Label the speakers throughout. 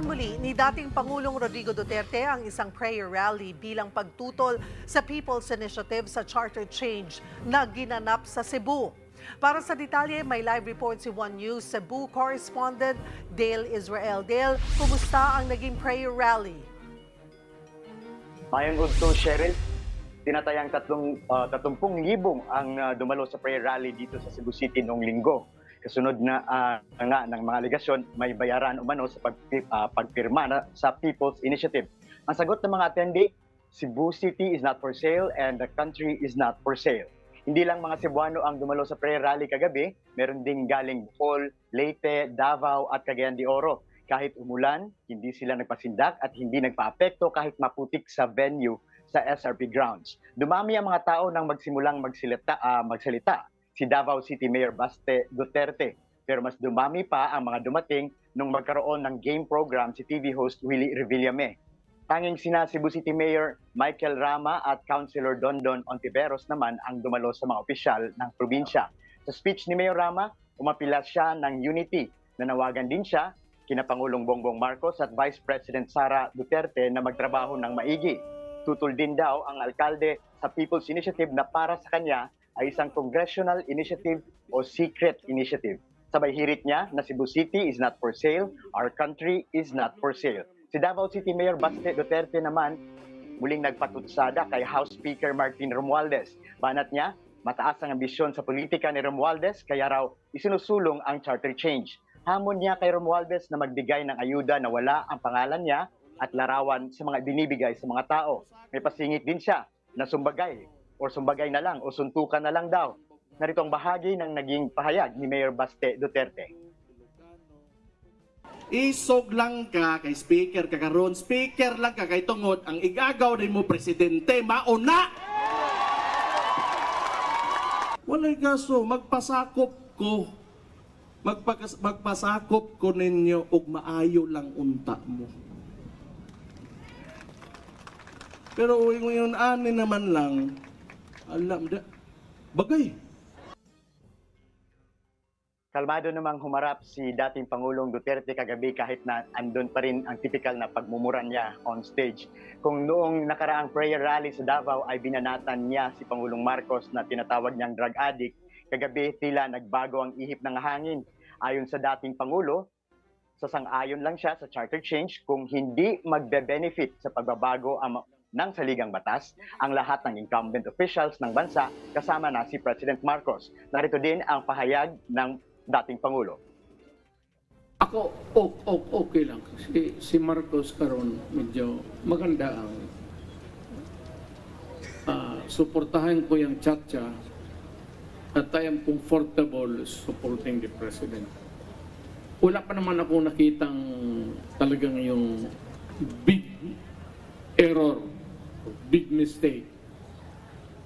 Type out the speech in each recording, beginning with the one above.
Speaker 1: Sinamahan muli ni dating Pangulong Rodrigo Duterte ang isang prayer rally bilang pagtutol sa People's Initiative sa Charter Change na ginanap sa Cebu. Para sa detalye, may live report si One News Cebu correspondent Dale Israel. Dale, kumusta ang naging prayer rally?
Speaker 2: Mayang Udto, Cheryl, tinatayang tatlong, uh, 30 libong ang ah, dumalo sa prayer rally dito sa Cebu City noong linggo. Kasunod na ah, nga ng mga aligasyon, may bayaran umano sa pag, ah, pagpirma na, sa People's Initiative. Ang sagot ng mga attendee, Cebu City is not for sale and the country is not for sale. Hindi lang mga Cebuano ang dumalo sa prayer rally kagabi, meron ding galing Bohol, Leyte, Davao at Cagayan de Oro. Kahit umulan, hindi sila nagpasindak at hindi nagpaapekto kahit maputik sa venue sa SRP grounds. Dumami ang mga tao nang magsimulang magsilita, ah, magsalita si Davao City Mayor Baste Duterte. Pero mas dumami pa ang mga dumating nung magkaroon ng game program si TV host Willie Revillame. Tanging sina Cebu City Mayor Michael Rama at Councilor Dondon Ontiveros naman ang dumalo sa mga opisyal ng probinsya. Sa speech ni Mayor Rama, umapila siya ng unity. Nanawagan din siya kina Pangulong Bongbong Marcos at Vice President Sara Duterte na magtrabaho ng maigi. Tutol din daw ang alkalde sa People's Initiative na para sa kanya ay isang congressional initiative o secret initiative. Sabay hirit niya na Cebu City is not for sale, our country is not for sale. Si Davao City Mayor Baste Duterte naman muling nagpatutsada kay House Speaker Martin Romualdez. Banat niya, mataas ang ambisyon sa politika ni Romualdez kaya raw isinusulong ang charter change. Hamon niya kay Romualdez na magbigay ng ayuda na wala ang pangalan niya at larawan sa mga binibigay sa mga tao. May pasingit din siya na sumbagay o sumbagay na lang o suntukan na lang daw. Narito ang bahagi ng naging pahayag ni Mayor Baste Duterte.
Speaker 3: Isog lang ka kay speaker ka karon, speaker lang ka kay tungod ang igagaw din mo presidente mauna. Walay gaso magpasakop ko. Magpakas, magpasakop ko ninyo og maayo lang unta mo. Pero ngayon ani naman lang alam da bagay
Speaker 2: Kalmado namang humarap si dating Pangulong Duterte kagabi kahit na andun pa rin ang typical na pagmumura niya on stage. Kung noong nakaraang prayer rally sa Davao ay binanatan niya si Pangulong Marcos na tinatawag niyang drug addict, kagabi tila nagbago ang ihip ng hangin. Ayon sa dating Pangulo, sasang-ayon lang siya sa charter change kung hindi magbe-benefit sa pagbabago ang ng saligang batas ang lahat ng incumbent officials ng bansa kasama na si President Marcos. Narito din ang pahayag ng dating Pangulo.
Speaker 4: Ako, okay lang. Si, si Marcos karon medyo maganda ang ah, suportahan ko yung chatcha at I am comfortable supporting the President. Wala pa naman ako nakitang talagang yung big error, big mistake.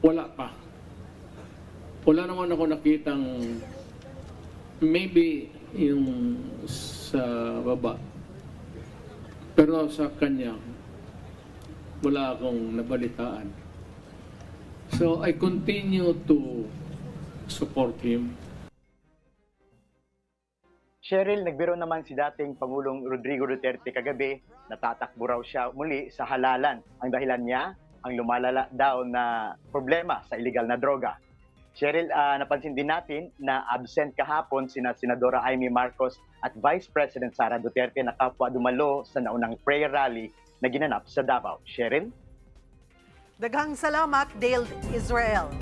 Speaker 4: Wala pa. Wala naman ako nakitang maybe yung sa baba. Pero sa kanya, wala akong nabalitaan. So I continue to support him.
Speaker 2: Cheryl, nagbiro naman si dating Pangulong Rodrigo Duterte kagabi na tatakbo raw siya muli sa halalan. Ang dahilan niya, ang lumalala daw na problema sa illegal na droga. Cheryl, ah, napansin din natin na absent kahapon sina Senadora Amy Marcos at Vice President Sara Duterte na kapwa dumalo sa naunang prayer rally na ginanap sa Davao. Cheryl?
Speaker 1: Daghang salamat, Dale Israel.